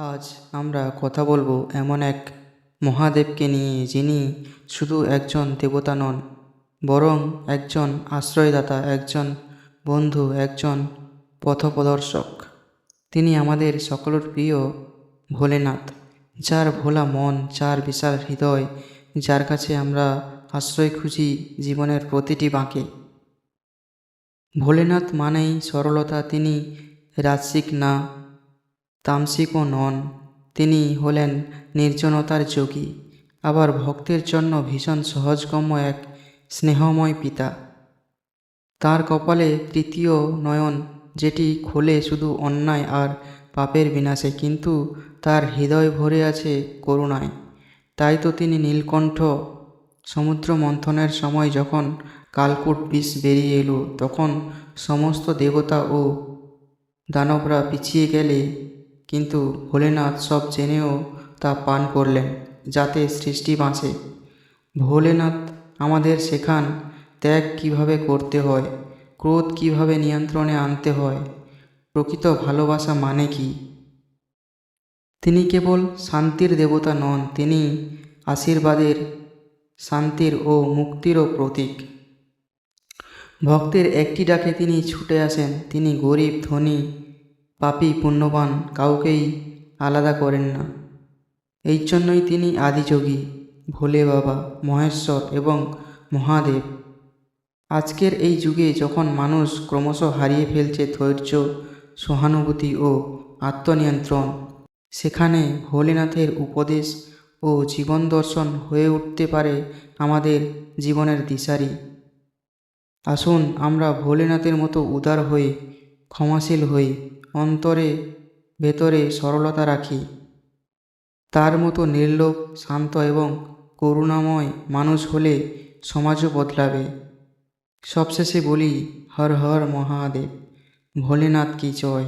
আজ আমরা কথা বলব এমন এক মহাদেবকে নিয়ে যিনি শুধু একজন দেবতা নন, বরং একজন আশ্রয়দাতা, একজন বন্ধু, একজন পথপ্রদর্শক। তিনি আমাদের সকলের প্রিয় ভোলেনাথ, যার ভোলা মন, যার বিশাল হৃদয়, যার কাছে আমরা আশ্রয় খুঁজি জীবনের প্রতিটি বাঁকে। ভোলেনাথ মানেই সরলতা, তিনি রাজসিক না তামসিকও নন। তিনি হলেন নির্জনতার যোগী, আবার ভক্তের জন্য ভীষণ সহজগম্য এক স্নেহময় পিতা। তার কপালে তৃতীয় নয়ন, যেটি খোলে শুধু অন্যায় আর পাপের বিনাশে, কিন্তু তার হৃদয় ভরে আছে করুণায়। তাই তো তিনি নীলকণ্ঠ সমুদ্র মন্থনের সময় যখন কালকূট বিষ বেরিয়ে এলো, তখন সমস্ত দেবতা ও দানবরা পিছিয়ে গেলে কিন্তু ভোলেনাথ সব জেনেও তা পান করলেন, যাতে সৃষ্টি বাঁচে। ভোলেনাথ, আমাদের শেখান ত্যাগ কীভাবে করতে হয়, ক্রোধ কীভাবে নিয়ন্ত্রণে আনতে হয়, প্রকৃত ভালোবাসা মানে কি? তিনি কেবল শান্তির দেবতা নন, তিনি আশীর্বাদের শান্তির ও মুক্তিরও প্রতীক। ভক্তের একটি ডাকে তিনি ছুটে আসেন, তিনি গরিব, ধনী পাপী পুণ্যবান কাউকেই আলাদা করেন না। এই জন্যই তিনি আদিযোগী, ভোলে বাবা, মহেশ্বর এবং মহাদেব। আজকের এই যুগে যখন মানুষ ক্রমশ হারিয়ে ফেলছে ধৈর্য, সহানুভূতি ও আত্মনিয়ন্ত্রণ, সেখানে ভোলেনাথের উপদেশ ও জীবন দর্শন হয়ে উঠতে পারে আমাদের জীবনের দিশারি। আসুন আমরা ভোলেনাথের মতো উদার হই ক্ষমাশীল হই। অন্তরে, ভেতরে সরলতা রাখি। তার মতো নির্লোভ, শান্ত এবং করুণাময় মানুষ হলে সমাজও বদলাবে। সবশেষে বলি, হর হর মহাদেব, ভোলেনাথ কি জয়।